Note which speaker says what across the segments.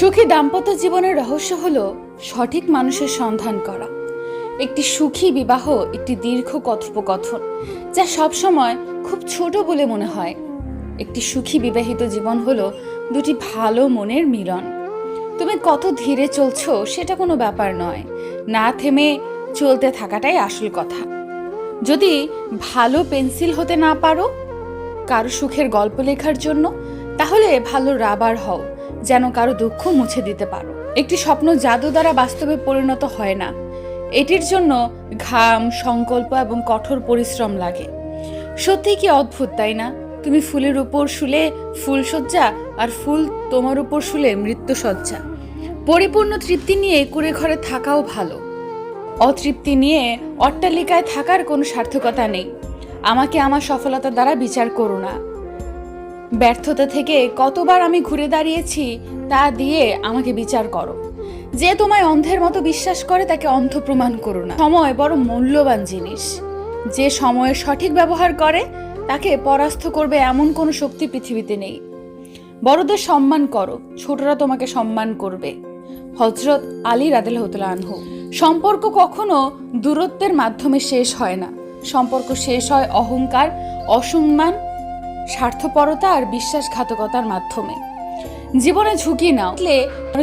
Speaker 1: সুখী দাম্পত্য জীবনের রহস্য হল সঠিক মানুষের সন্ধান করা। একটি সুখী বিবাহ একটি দীর্ঘ কথোপকথন, যা সবসময় খুব ছোট বলে মনে হয়। একটি সুখী বিবাহিত জীবন হলো দুটি ভালো মনের মিলন। তুমি কত ধীরে চলছো সেটা কোনো ব্যাপার নয়। না থেমে চলতে থাকাটাই আসল কথা। যদি ভালো পেন্সিল হতে না পারো কারও সুখের গল্প লেখার জন্য, তাহলে ভালো রাবার হও। যেন কারও দুঃখ মুছে দিতে পারো। একটি স্বপ্ন জাদু দ্বারা বাস্তবে পরিণত হয় না। এটির জন্য ঘাম, সংকল্প এবং কঠোর পরিশ্রম লাগে। সত্যি কি অদ্ভুত, তাই না? তুমি ফুলের উপর শুলে ফুলসজ্জা আর ফুল তোমার উপর শুলে মৃত্যু মৃত্যুসজ্জা পরিপূর্ণ তৃপ্তি নিয়ে কুড়ে ঘরে থাকাও ভালো। অতৃপ্তি নিয়ে অট্টালিকায় থাকার কোনো সার্থকতা নেই। আমাকে আমার সফলতা দ্বারা বিচার করো না। ব্যর্থতা থেকে কতবার আমি ঘুরে দাঁড়িয়েছি তা দিয়ে আমাকে বিচার করো। যে তোমায় অন্ধের মতো বিশ্বাস করে তাকে অন্ধ প্রমাণ করো না। সময় বড় মূল্যবান জিনিস। যে সময়ের সঠিক ব্যবহার করে, তাকে পরাস্ত করবে এমন কোনো শক্তি পৃথিবীতে নেই। বড়দের সম্মান করো, ছোটরা তোমাকে সম্মান করবে। হজরত আলী রাদেল আনহু, সম্পর্ক কখনো দূরত্বের মাধ্যমে শেষ হয় না। সম্পর্ক শেষ হয় অহংকার, অসম্মান স্বার্থপরতা আর বিশ্বাসঘাতকতার মাধ্যমে। জীবনে ঝুঁকি নাও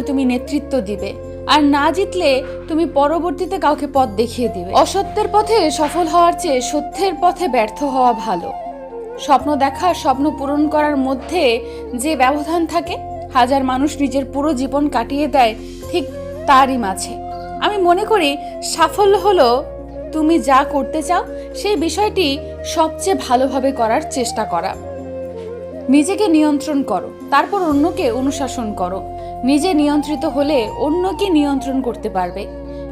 Speaker 1: তুমি নেতৃত্ব দিবে? আর না জিতলে তুমি পরবর্তীতে কাউকে পথ দেখিয়ে দিবে। অসত্যের পথে সফল হওয়ার চেয়ে সত্যের পথে ব্যর্থ হওয়া ভালো। স্বপ্ন দেখা, স্বপ্ন পূরণ করার মধ্যে যে ব্যবধান থাকে, হাজার মানুষ নিজের পুরো জীবন কাটিয়ে দেয় ঠিক তারই মাঝে। আমি মনে করি সাফল্য হলো তুমি যা করতে চাও, সেই বিষয়টি সবচেয়ে ভালোভাবে করার চেষ্টা করা। নিজেকে নিয়ন্ত্রণ করো, তারপর অন্যকে অনুশাসন করো। নিজে নিয়ন্ত্রিত হলে অন্যকে নিয়ন্ত্রণ করতে পারবে।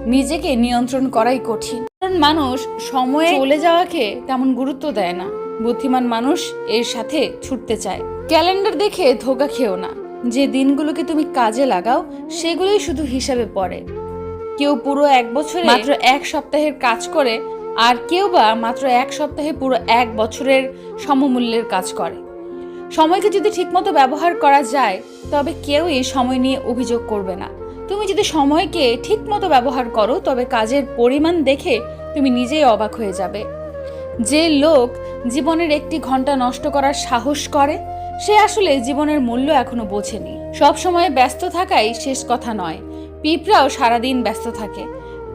Speaker 1: নিজেকে নিয়ন্ত্রণ করাই কঠিন। কারণ মানুষ সময়ে চলে যাওয়াকে তেমন গুরুত্ব দেয় না। বুদ্ধিমান মানুষ এর সাথে ছুটতে চায়। ক্যালেন্ডার দেখে ধোকা খেও না। যে দিনগুলোকে তুমি কাজে লাগাও, সেগুলোই শুধু হিসাবে পড়ে। কেউ পুরো এক বছরে মাত্র এক সপ্তাহের কাজ করে, আর কেউ বা মাত্র এক সপ্তাহে পুরো এক বছরের সমমূল্যের কাজ করে। সময়কে যদি ঠিকমতো ব্যবহার করা যায়, তবে কেউই সময় নিয়ে অভিযোগ করবে না। তুমি যদি সময়কে ঠিকমতো ব্যবহার করো, তবে কাজের পরিমাণ দেখে তুমি নিজেই অবাক হয়ে যাবে। যে লোক জীবনের একটি ঘণ্টা নষ্ট করার সাহস করে, সে আসলে জীবনের মূল্য এখনও বোঝেনি। সব সময় ব্যস্ত থাকাই শেষ কথা নয়। পিঁপড়াও সারাদিন ব্যস্ত থাকে।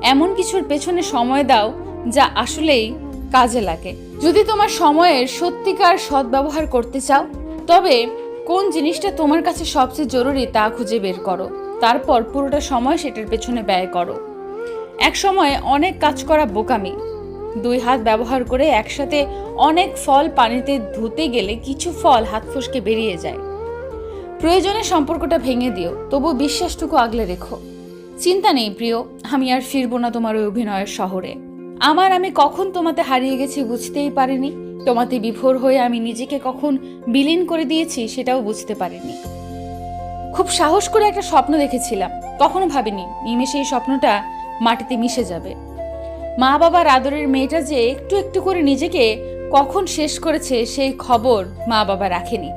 Speaker 1: এমন কিছুর পেছনে সময় দাও, যা আসলেই কাজে লাগে। যদি তোমার সময়ের সত্যিকার সদ্ব্যবহার করতে চাও তবে কোন জিনিসটা তোমার কাছে সবচেয়ে জরুরি তা খুঁজে বের করো। তারপর পুরোটা সময় সেটার পেছনে ব্যয় করো। এক সময় অনেক কাজ করা বোকামি। দুই হাত ব্যবহার করে একসাথে অনেক ফল পানিতে ধুতে গেলে কিছু ফল হাত ফসকে বেরিয়ে যায়। প্রয়োজনে সম্পর্কটা ভেঙে দিও, তবু বিশ্বাসটুকু আগলে রেখো। চিন্তা নেই প্রিয়, আমি আর ফিরবো না তোমার ওই অভিনয়ের শহরে। আমার আমি কখন তোমাতে হারিয়ে গেছি বুঝতেই পারিনি। তোমাতে বিভোর হয়ে আমি নিজেকে কখন বিলীন করে দিয়েছি সেটাও বুঝতে পারিনি। খুব সাহস করে একটা স্বপ্ন দেখেছিলাম, কখনো ভাবিনি, নিমেষে এই স্বপ্নটা মাটিতে মিশে যাবে। মা বাবার আদরের মেয়েটা যে একটু একটু করে নিজেকে কখন শেষ করেছে সেই খবর মা বাবা রাখেনি।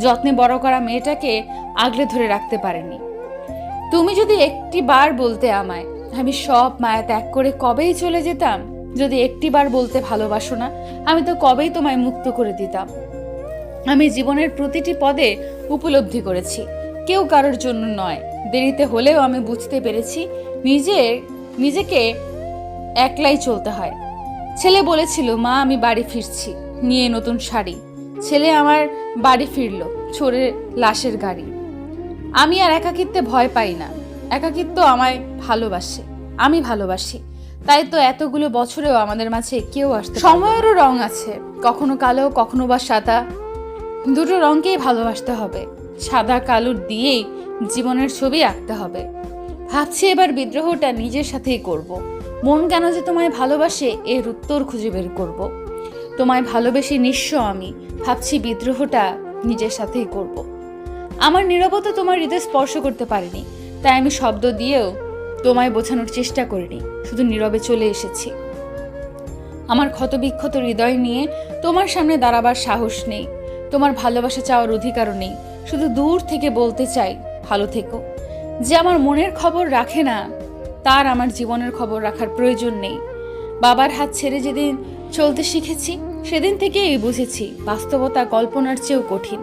Speaker 1: যত্নে বড় করা মেয়েটাকে আগলে ধরে রাখতে পারেনি। তুমি যদি একটি বার বলতে আমায়, আমি সব মায়া ত্যাগ করে কবেই চলে যেতাম? যদি একটিবার বলতে ভালোবাসো না, আমি তো কবেই তোমায় মুক্ত করে দিতাম। আমি জীবনের প্রতিটি পদে উপলব্ধি করেছি। কেউ কারোর জন্য নয়। দেরিতে হলেও আমি বুঝতে পেরেছি নিজে, নিজেকে একলাই চলতে হয়। ছেলে বলেছিল, মা, আমি বাড়ি ফিরছি। নিয়ে নতুন শাড়ি। ছেলে আমার বাড়ি ফিরল চোরে লাশের গাড়ি। আমি আর একাকিত্বে ভয় পাই না। একাকিত্ব আমায় ভালোবাসে। আমি ভালোবাসি। তাই তো এতগুলো বছরেও আমাদের মাঝে কেউ আসতে সময়েরও রং আছে, কখনো কালো, কখনো বা সাদা দুটো রঙকেই ভালোবাসতে হবে সাদা কালোর দিয়েই জীবনের ছবি আঁকতে হবে ভাবছি এবার বিদ্রোহটা নিজের সাথেই করব। মন কেন যে তোমায় ভালোবাসে, এর উত্তর খুঁজে বের করব। তোমায় ভালোবেসে নিঃস্ব আমি, ভাবছি বিদ্রোহটা নিজের সাথেই করব। আমার নীরবতা তোমার হৃদয় স্পর্শ করতে পারিনি, তাই আমি শব্দ দিয়েও তোমায় বোঝানোর চেষ্টা করিনি, শুধু নীরবে চলে এসেছি। আমার ক্ষতবিক্ষত হৃদয় নিয়ে তোমার সামনে দাঁড়াবার সাহস নেই, তোমার ভালোবাসা চাওয়ার অধিকারও নেই, শুধু দূর থেকে বলতে চাই, ভালো থেকো। যে আমার মনের খবর রাখে না, তার আমার জীবনের খবর রাখার প্রয়োজন নেই। বাবার হাত ছেড়ে যেদিন চলতে শিখেছি, সেদিন থেকেই বুঝেছি, বাস্তবতা কল্পনার চেয়েও কঠিন।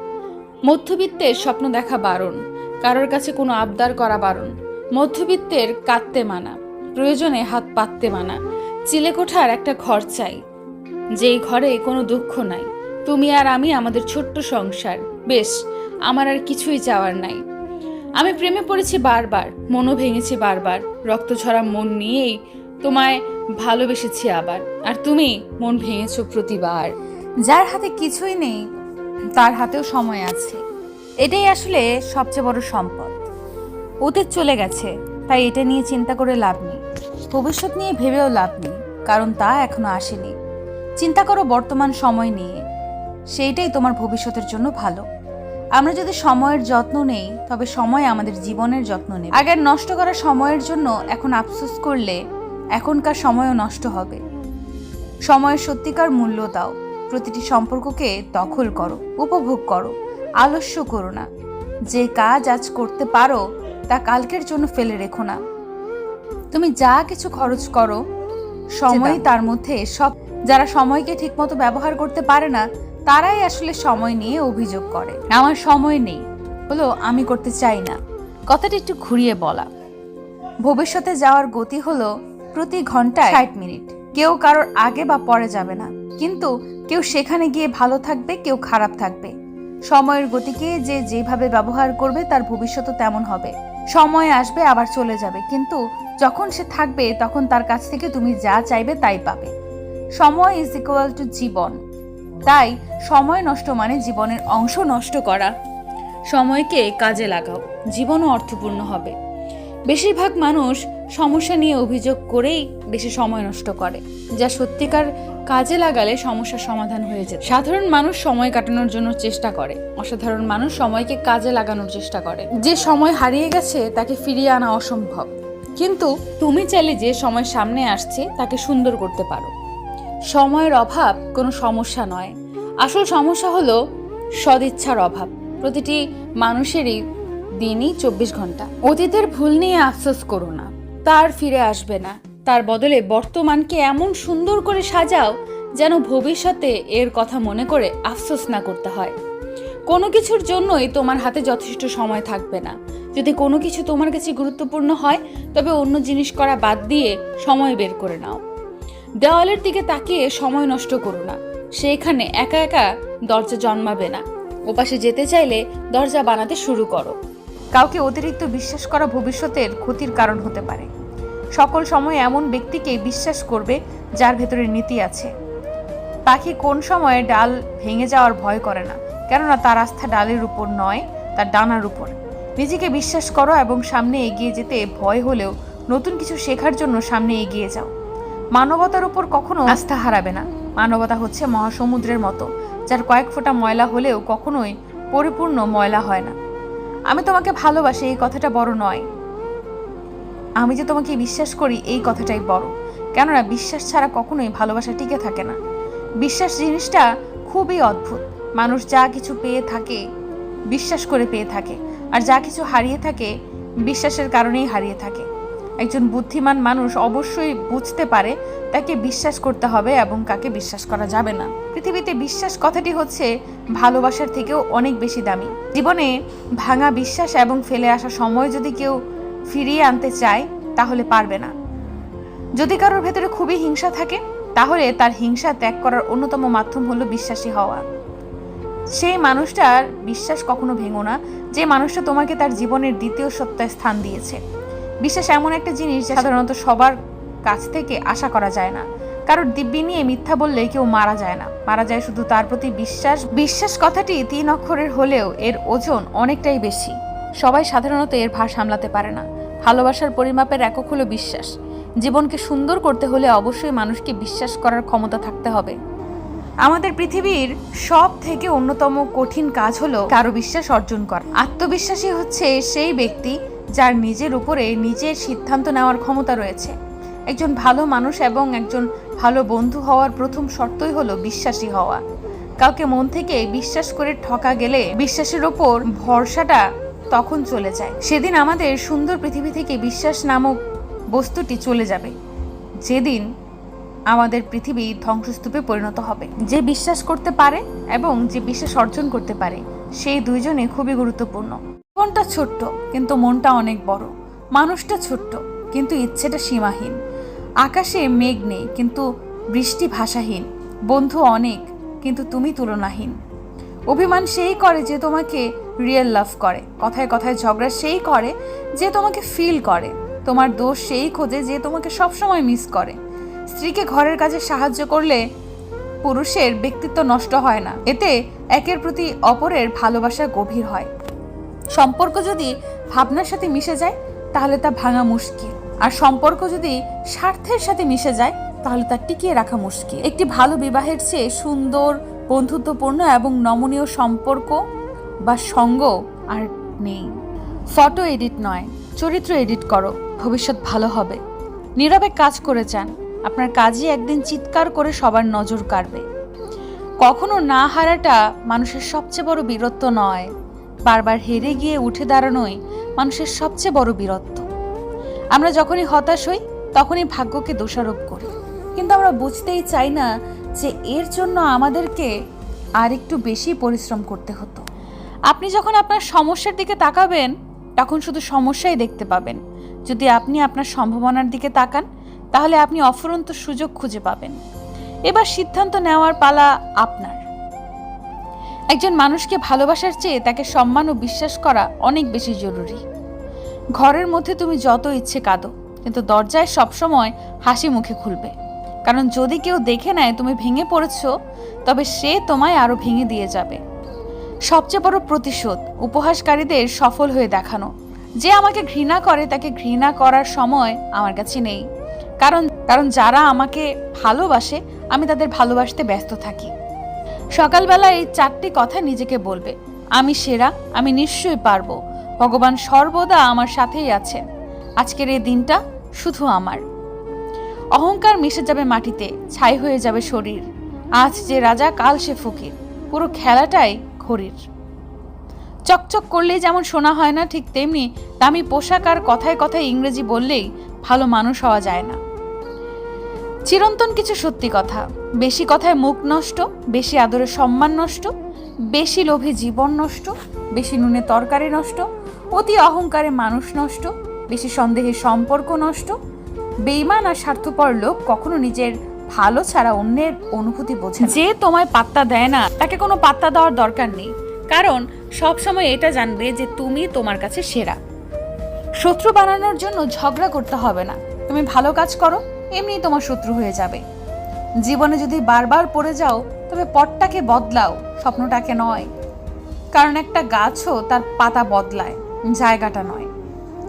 Speaker 1: মধ্যবিত্তের স্বপ্ন দেখা বারণ, কারোর কাছে কোনো আবদার করা বারণ। মধ্যবিত্তের কাঁদতে মানা, প্রয়োজনে হাত পাততে মানা। চিলেকোঠার একটা ঘর চাই, যেই ঘরে কোনো দুঃখ নাই। তুমি আর আমি আমাদের ছোট্ট সংসার, বেশ, আমার আর কিছুই চাওয়ার নাই। আমি প্রেমে পড়েছি বারবার, মনও ভেঙেছি বারবার, রক্ত ঝরা মন নিয়েই তোমায় ভালোবেসেছি আবার। আর তুমি মন ভেঙেছো প্রতিবার। যার হাতে কিছুই নেই, তার হাতেও সময় আছে। এটাই আসলে সবচেয়ে বড় সম্পদ। অতীত চলে গেছে, তাই এটা নিয়ে চিন্তা করে লাভ নেই। ভবিষ্যৎ নিয়ে ভেবেও লাভ নেই, কারণ তা এখনও আসেনি। চিন্তা করো বর্তমান সময় নিয়ে, সেইটাই তোমার ভবিষ্যতের জন্য ভালো। আমরা যদি সময়ের যত্ন নেই, তবে সময় আমাদের জীবনের যত্ন নেই আগের নষ্ট করা সময়ের জন্য এখন আফসোস করলে এখনকার সময়ও নষ্ট হবে। সময়ের সত্যিকার মূল্য দাও, প্রতিটি সম্পর্ককে দখল করো, উপভোগ করো, আলস্য করো না। যে কাজ আজ করতে পারো তা কালকের জন্য ফেলে রেখো না। তুমি যা কিছু খরচ করো সময় তার মধ্যে সব যারা সময়কে ঠিকমতো ব্যবহার করতে পারে না তারাই আসলে সময় নিয়ে অভিযোগ করে। আমার সময় নেই হলো আমি করতে চাই না। কথাটি একটু ঘুরিয়ে বলা। ভবিষ্যতে যাওয়ার গতি হলো প্রতি ঘন্টায় ষাট মিনিট। কেউ কারোর আগে বা পরে যাবে না। কিন্তু কেউ সেখানে গিয়ে ভালো থাকবে কেউ খারাপ থাকবে। সময়ের গতিকে যে যেভাবে ব্যবহার করবে তার ভবিষ্যৎও তেমন হবে। সময় আসবে, আবার চলে যাবে। কিন্তু যখন সে থাকবে, তখন তার কাছ থেকে তুমি যা চাইবে তাই পাবে। সময় ইজ ইকুয়াল টু জীবন। তাই সময় নষ্ট মানে জীবনের অংশ নষ্ট করা। সময়কে কাজে লাগাও। জীবনও অর্থপূর্ণ হবে। বেশিরভাগ মানুষ সমস্যা নিয়ে অভিযোগ করেই বেশি সময় নষ্ট করে। যা সত্যিকার কাজে লাগালে সমস্যার সমাধান হয়ে যায় সাধারণ মানুষ সময় কাটানোর জন্য চেষ্টা করে। অসাধারণ মানুষ সময়কে কাজে লাগানোর চেষ্টা করে। যে সময় হারিয়ে গেছে, তাকে ফিরিয়ে আনা অসম্ভব। কিন্তু তুমি চাইলে যে সময় সামনে আসছে, তাকে সুন্দর করতে পারো। সময়ের অভাব কোনো সমস্যা নয়। আসল সমস্যা হলো সদিচ্ছার অভাব। প্রতিটি মানুষেরই দিনই চব্বিশ ঘণ্টা। অতীতের ভুল নিয়ে আফসোস করো না। তার ফিরে আসবে না। তার বদলে বর্তমানকে এমন সুন্দর করে সাজাও যেন ভবিষ্যতে এর কথা মনে করে আফসোস না করতে হয়। কোনো কিছুর জন্যই তোমার হাতে যথেষ্ট সময় থাকবে না। যদি কোনো কিছু তোমার কাছে গুরুত্বপূর্ণ হয়, তবে অন্য জিনিস করা বাদ দিয়ে সময় বের করে নাও। দেওয়ালের দিকে তাকিয়ে সময় নষ্ট করো না। সেইখানে একা একা দরজা জন্মাবে না। ওপাশে যেতে চাইলে দরজা বানাতে শুরু করো। কাউকে অতিরিক্ত বিশ্বাস করা ভবিষ্যতের ক্ষতির কারণ হতে পারে। সকল সময় এমন ব্যক্তিকে বিশ্বাস করবে যার ভেতরে নীতি আছে। পাখি কোন সময়ে ডাল ভেঙে যাওয়ার ভয় করে না, কেননা তার আস্থা ডালের উপর নয়, তার ডানার উপর। নিজেকে বিশ্বাস করো এবং সামনে এগিয়ে যেতে ভয় হলেও নতুন কিছু শেখার জন্য সামনে এগিয়ে যাও। মানবতার উপর কখনো আস্থা হারাবে না। মানবতা হচ্ছে মহাসমুদ্রের মতো, যার কয়েক ফোঁটা ময়লা হলেও কখনোই পরিপূর্ণ ময়লা হয় না। আমি তোমাকে ভালোবাসি, এই কথাটা বড় নয়। আমি যে তোমাকে বিশ্বাস করি, এই কথাটাই বড়। কেননা বিশ্বাস ছাড়া কখনোই ভালোবাসা টিকে থাকে না। বিশ্বাস জিনিসটা খুবই অদ্ভুত। মানুষ যা কিছু পেয়ে থাকে, বিশ্বাস করে পেয়ে থাকে। আর যা কিছু হারিয়ে থাকে, বিশ্বাসের কারণেই হারিয়ে থাকে। একজন বুদ্ধিমান মানুষ অবশ্যই বুঝতে পারে তাকে বিশ্বাস করতে হবে এবং কাকে বিশ্বাস করা যাবে না। পৃথিবীতে বিশ্বাস কথাটি হচ্ছে, ভালোবাসার থেকেও অনেক বেশি দামি। জীবনে ভাঙা বিশ্বাস এবং ফেলে আসা সময় যদি কেউ ফিরিয়ে আনতে চায়, তাহলে পারবে না। যদি কারোর ভেতরে খুবই হিংসা থাকে, তাহলে তার হিংসা ত্যাগ করার অন্যতম মাধ্যম হলো বিশ্বাসী হওয়া। সেই মানুষটার বিশ্বাস কখনো ভেঙো না, যে মানুষটা তোমাকে তার জীবনের দ্বিতীয় সত্তায় স্থান দিয়েছে। বিশ্বাস এমন একটা জিনিস যা সাধারণত সবার কাছ থেকে আশা করা যায় না। কারোর দিব্যি নিয়ে মিথ্যা বললে কেউ মারা যায় না। মারা যায় শুধু তার প্রতি বিশ্বাস। বিশ্বাস কথাটি তিন অক্ষরের হলেও এর ওজন অনেকটাই বেশি। সবাই সাধারণত এর ভার সামলাতে পারে না। ভালোবাসার পরিমাপের একক হলো বিশ্বাস। জীবনকে সুন্দর করতে হলে অবশ্যই মানুষকে বিশ্বাস করার ক্ষমতা থাকতে হবে। আমাদের পৃথিবীর সব থেকে অন্যতম কঠিন কাজ হলো কারও বিশ্বাস অর্জন করা। আত্মবিশ্বাসী হচ্ছে সেই ব্যক্তি যার নিজের উপরে নিজের সিদ্ধান্ত নেওয়ার ক্ষমতা রয়েছে। একজন ভালো মানুষ এবং একজন ভালো বন্ধু হওয়ার প্রথম শর্তই হলো বিশ্বাসী হওয়া। কাউকে মন থেকে বিশ্বাস করে ঠকা গেলে বিশ্বাসের ওপর ভরসাটা তখন চলে যায়। সেদিন আমাদের সুন্দর পৃথিবী থেকে বিশ্বাস নামক বস্তুটি চলে যাবে। যেদিন আমাদের পৃথিবী ধ্বংসস্তূপে পরিণত হবে। যে বিশ্বাস করতে পারে এবং যে বিশ্বাস অর্জন করতে পারে, সেই দুইজনে খুবই গুরুত্বপূর্ণ। জীবনটা ছোট্ট, কিন্তু মনটা অনেক বড়। মানুষটা ছোট্ট, কিন্তু ইচ্ছেটা সীমাহীন। আকাশে মেঘ নেই, কিন্তু বৃষ্টি ভাষাহীন। বন্ধু অনেক, কিন্তু তুমি তুলনাহীন। অভিমান সেই করে যে তোমাকে রিয়েল লাভ করে। কথায় কথায় ঝগড়া সেই করে যে তোমাকে ফিল করে। তোমার দোষ সেই খোঁজে যে তোমাকে সবসময় মিস করে। স্ত্রীকে ঘরের কাজে সাহায্য করলে পুরুষের ব্যক্তিত্ব নষ্ট হয় না। এতে একের প্রতি অপরের ভালোবাসা গভীর হয়। সম্পর্ক যদি ভাবনার সাথে মিশে যায়, তাহলে তা ভাঙা মুশকিল। আর সম্পর্ক যদি স্বার্থের সাথে মিশে যায়, তাহলে তা টিকিয়ে রাখা মুশকিল। একটি ভালো বিবাহের চেয়ে সুন্দর, বন্ধুত্বপূর্ণ এবং নমনীয় সম্পর্ক বা সঙ্গ আর নেই। ফটো এডিট নয়, চরিত্র এডিট করো, ভবিষ্যৎ ভালো হবে। নীরবে কাজ করে যান, আপনার কাজই একদিন চিৎকার করে সবার নজর কাড়বে। কখনো না হারাটা মানুষের সবচেয়ে বড় বীরত্ব নয়, বারবার হেরে গিয়ে উঠে দাঁড়ানোই মানুষের সবচেয়ে বড় বীরত্ব। আমরা যখনই হতাশ হই, তখনই ভাগ্যকে দোষারোপ করি। কিন্তু আমরা বুঝতেই চাই না যে এর জন্য আমাদেরকে আর একটু বেশি পরিশ্রম করতে হতো। আপনি যখন আপনার সমস্যার দিকে তাকাবেন, তখন শুধু সমস্যাই দেখতে পাবেন। যদি আপনি আপনার সম্ভাবনার দিকে তাকান, তাহলে আপনি অফুরন্ত সুযোগ খুঁজে পাবেন। এবার সিদ্ধান্ত নেওয়ার পালা আপনার। একজন মানুষকে ভালোবাসার চেয়ে তাকে সম্মান ও বিশ্বাস করা অনেক বেশি জরুরি। ঘরের মধ্যে তুমি যত ইচ্ছে কাঁদো, কিন্তু দরজায় সবসময় হাসি মুখে খুলবে। কারণ যদি কেউ দেখে নেয় তুমি ভেঙে পড়েছ, তবে সে তোমায় আরও ভেঙে দিয়ে যাবে। সবচেয়ে বড় প্রতিশোধ উপহাসকারীদের সফল হয়ে দেখানো। যে আমাকে ঘৃণা করে, তাকে ঘৃণা করার সময় আমার কাছে নেই। কারণ কারণ যারা আমাকে ভালোবাসে, আমি তাদের ভালোবাসতে ব্যস্ত থাকি। সকালবেলা এই চারটি কথা নিজেকে বলবে। আমি সেরা, আমি নিশ্চয়ই পারব। ভগবান সর্বদা আমার সাথেই আছেন। আজকের এই দিনটা শুধু আমার। অহংকার মিশে যাবে মাটিতে, ছাই হয়ে যাবে শরীর। আজ যে রাজা, কাল সে ফকির। পুরো খেলাটাই ঘড়ির চকচক করলেই যেমন শোনা হয় না, ঠিক তেমনি দামি পোশাক আর কথায় কথায় ইংরেজি বললেই ভালো মানুষ হওয়া যায় না। চিরন্তন কিছু সত্যি কথা, বেশি কথায় মুখ নষ্ট, বেশি আদরে সম্মান নষ্ট, বেশি লোভে জীবন নষ্ট, বেশি নুনে তরকারি নষ্ট, অতি অহংকারে মানুষ নষ্ট, বেশি সন্দেহে সম্পর্ক নষ্ট বেইমান আর স্বার্থপর লোক কখনো নিজের ভালো ছাড়া অন্যের অনুভূতি বোঝে যে তোমায় পাত্তা দেয় না, তাকে কোনো পাত্তা দেওয়ার দরকার নেই। কারণ সব সময় এটা জানবে যে তুমি তোমার কাছে সেরা। শত্রু বানানোর জন্য ঝগড়া করতে হবে না। তুমি ভালো কাজ করো এমনি তোমার শত্রু হয়ে যাবে। জীবনে যদি বারবার পড়ে যাও, তবে পটটাকে বদলাও, স্বপ্নটাকে নয়। কারণ একটা গাছও তার পাতা বদলায়, জায়গাটা নয়।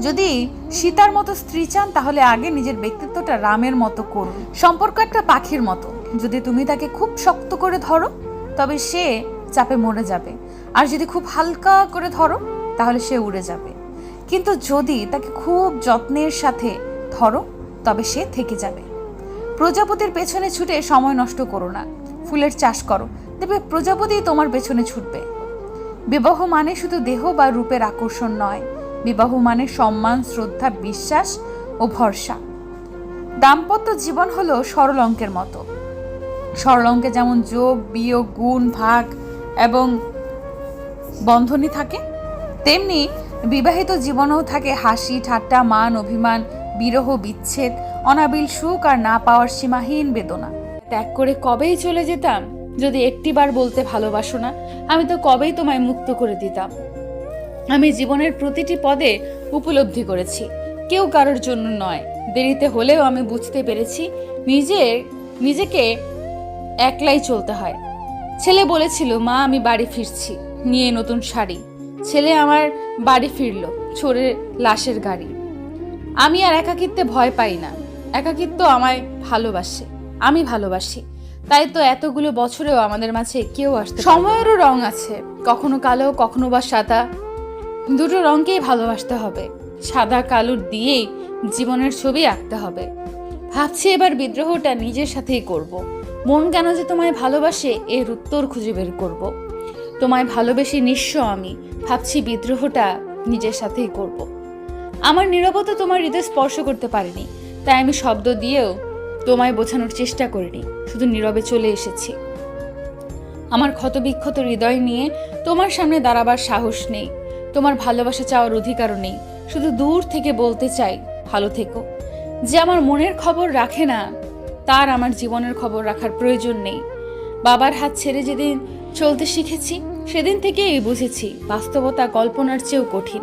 Speaker 1: যদি সীতার মতো স্ত্রী চান, তাহলে আগে নিজের ব্যক্তিত্বটা রামের মতো করুন। সম্পর্ক একটা পাখির মতো। যদি তুমি তাকে খুব শক্ত করে ধরো, তবে সে চাপে মরে যাবে। আর যদি খুব হালকা করে ধরো, তাহলে সে উড়ে যাবে। কিন্তু যদি তাকে খুব যত্নের সাথে ধরো, তবে সে থেকে যাবে। প্রজাপতির পেছনে ছুটে সময় নষ্ট করো না। ফুলের চাষ করো। দেখবে প্রজাপতি তোমার পেছনে ছুটবে। বিবাহ মানে শুধু দেহ বা রূপের আকর্ষণ নয়। বিবাহ মানে সম্মান, শ্রদ্ধা, বিশ্বাস ও ভরসা। দাম্পত্য জীবন হলো সরল অঙ্কের মতো। সরল অঙ্কে যেমন যোগ, বিয়োগ, গুণ, ভাগ এবং বন্ধনী থাকে, তেমনি বিবাহিত জীবনেও থাকে হাসি, ঠাট্টা, মান, অভিমান, বিরহ, বিচ্ছেদ, অনাবিল সুখ আর না পাওয়ার সীমাহীন বেদনা। ত্যাগ করে কবেই চলে যেতাম? যদি একটিবার বলতে ভালোবাসো না, আমি তো কবেই তোমায় মুক্ত করে দিতাম। আমি জীবনের প্রতিটি পদে উপলব্ধি করেছি। কেউ কারোর জন্য নয়। দেরিতে হলেও আমি বুঝতে পেরেছি, নিজের, নিজেকে একলাই চলতে হয়। ছেলে বলেছিল, মা, আমি বাড়ি ফিরছি, নিয়ে নতুন শাড়ি। ছেলে আমার বাড়ি ফিরল চোরে লাশের গাড়ি। আমি আর একাকিত্বে ভয় পাই না। একাকিত্ব আমায় ভালোবাসে, আমি ভালোবাসি। তাই তো এতগুলো বছরেও আমাদের মাঝে কেউ আসতে সময়েরও রং আছে, কখনো কালো, কখনো বা সাদা। দুটো রঙকেই ভালোবাসতে হবে। সাদা কালোর দিয়েই জীবনের ছবি আঁকতে হবে। ভাবছি এবার বিদ্রোহটা নিজের সাথেই করব। মন কেন যে তোমায় ভালোবাসে এর উত্তর খুঁজে বের করব। তোমায় ভালোবেসে নিঃস্ব আমি, ভাবছি বিদ্রোহটা নিজের সাথেই করব। আমার নীরবতা তোমার হৃদয় স্পর্শ করতে পারেনি, তাই আমি শব্দ দিয়েও তোমায় বোঝানোর চেষ্টা করিনি, শুধু নীরবে চলে এসেছি। আমার ক্ষতবিক্ষত হৃদয় নিয়ে তোমার সামনে দাঁড়াবার সাহস নেই। তোমার ভালোবাসা চাওয়ার অধিকারও নেই। শুধু দূর থেকে বলতে চাই, ভালো থেকো। যে আমার মনের খবর রাখে না, তার আমার জীবনের খবর রাখার প্রয়োজন নেই। বাবার হাত ছেড়ে যেদিন চলতে শিখেছি, সেদিন থেকেই বুঝেছি বাস্তবতা কল্পনার চেয়েও কঠিন।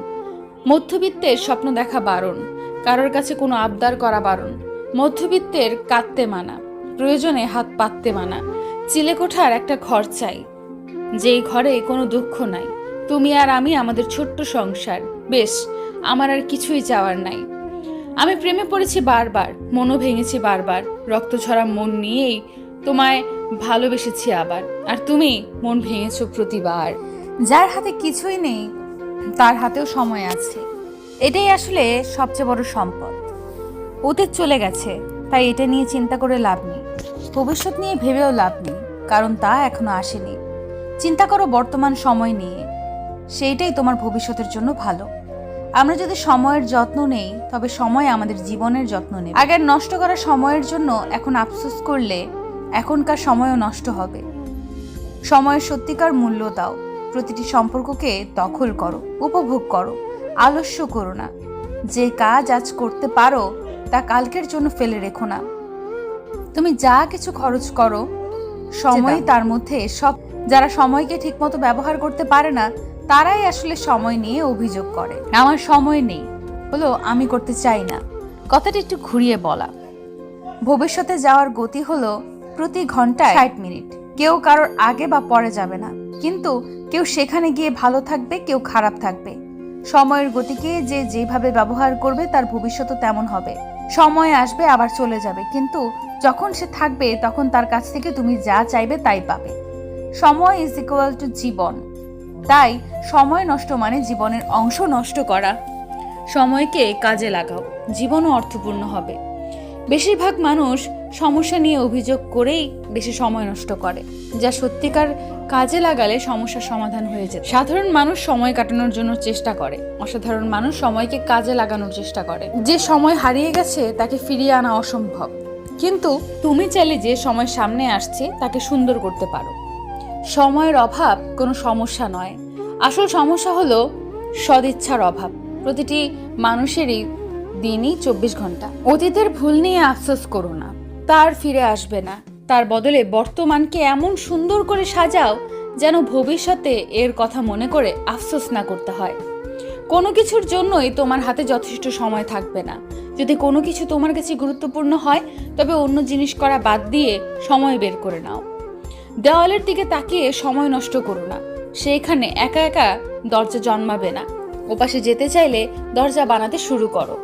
Speaker 1: মধ্যবিত্তের স্বপ্ন দেখা বারণ, কারোর কাছে কোনো আবদার করা বারণ। মধ্যবিত্তের কাঁদতে মানা, প্রয়োজনে হাত পাততে মানা। চিলেকোঠার একটা ঘর চাই, যেই ঘরে কোনো দুঃখ নাই। তুমি আর আমি আমাদের ছোট্ট সংসার। বেশ, আমার আর কিছুই চাওয়ার নাই। আমি প্রেমে পড়েছি বারবার, মনও ভেঙেছি বারবার। রক্ত ঝরা মন নিয়েই তোমায় ভালোবেসেছি আবার। আর তুমি মন ভেঙেছো প্রতিবার। যার হাতে কিছুই নেই, তার হাতেও সময় আছে। এটাই আসলে সবচেয়ে বড় সম্পদ। অতীত চলে গেছে, তাই এটা নিয়ে চিন্তা করে লাভ নেই। ভবিষ্যৎ নিয়ে ভেবেও লাভ নেই, কারণ তা এখনও আসেনি। চিন্তা করো বর্তমান সময় নিয়ে। সেইটাই তোমার ভবিষ্যতের জন্য ভালো। আমরা যদি সময়ের যত্ন নেই তবে সময় আমাদের জীবনের যত্ন নেই আগের নষ্ট করা সময়ের জন্য এখন আফসোস করলে এখনকার সময়ও নষ্ট হবে। সময়ের সত্যিকার মূল্য দাও। প্রতিটি সম্পর্ককে দখল করো উপভোগ করো আলস্য করো না। যে কাজ আজ করতে পারো তা কালকের জন্য ফেলে রেখো না। তুমি যা কিছু খরচ করো সময় তার মধ্যে সব যারা সময়কে ঠিকমতো ব্যবহার করতে পারে না তারাই আসলে সময় নিয়ে অভিযোগ করে। আমার সময় নেই। হলো, আমি করতে চাই না। কথাটা একটু ঘুরিয়ে বলা। ভবিষ্যতে যাওয়ার গতি হলো প্রতি ঘন্টায় ষাট মিনিট। কেউ কারোর আগে বা পরে যাবে না। কিন্তু কেউ সেখানে গিয়ে ভালো থাকবে, কেউ খারাপ থাকবে। সময়ের গতিকে যে যেভাবে ব্যবহার করবে, তার ভবিষ্যৎও তেমন হবে। সময় আসবে, আবার চলে যাবে। কিন্তু যখন সে থাকবে, তখন তার কাছ থেকে তুমি যা চাইবে, তাই পাবে। সময় ইজ ইকুয়াল টু জীবন। তাই সময় নষ্ট মানে জীবনের অংশ নষ্ট করা। সময়কে কাজে লাগাও, জীবনও অর্থপূর্ণ হবে। বেশিরভাগ মানুষ সমস্যা নিয়ে অভিযোগ করেই বেশি সময় নষ্ট করে, যা সত্যিকার কাজে লাগালে সমস্যার সমাধান হয়ে যায়। সাধারণ মানুষ সময় কাটানোর জন্য চেষ্টা করে, অসাধারণ মানুষ সময়কে কাজে লাগানোর চেষ্টা করে। যে সময় হারিয়ে গেছে, তাকে ফিরিয়ে আনা অসম্ভব। কিন্তু তুমি চাইলে যে সময় সামনে আসছে, তাকে সুন্দর করতে পারো। সময়ের অভাব কোনো সমস্যা নয়। আসল সমস্যা হলো সদিচ্ছার অভাব। প্রতিটি মানুষেরই দিনই চব্বিশ ঘণ্টা। অতীতের ভুল নিয়ে আফসোস করো না। তার ফিরে আসবে না। তার বদলে বর্তমানকে এমন সুন্দর করে সাজাও যেন ভবিষ্যতে এর কথা মনে করে আফসোস না করতে হয়। কোনো কিছুর জন্যই তোমার হাতে যথেষ্ট সময় থাকবে না। যদি কোনো কিছু তোমার কাছে গুরুত্বপূর্ণ হয়, তবে অন্য জিনিস করা বাদ দিয়ে সময় বের করে নাও। দেওয়ালের দিকে তাকিয়ে সময় নষ্ট করো না। সেখানে একা একা দরজা জন্মাবে না। ওপাশে যেতে চাইলে দরজা বানাতে শুরু করো।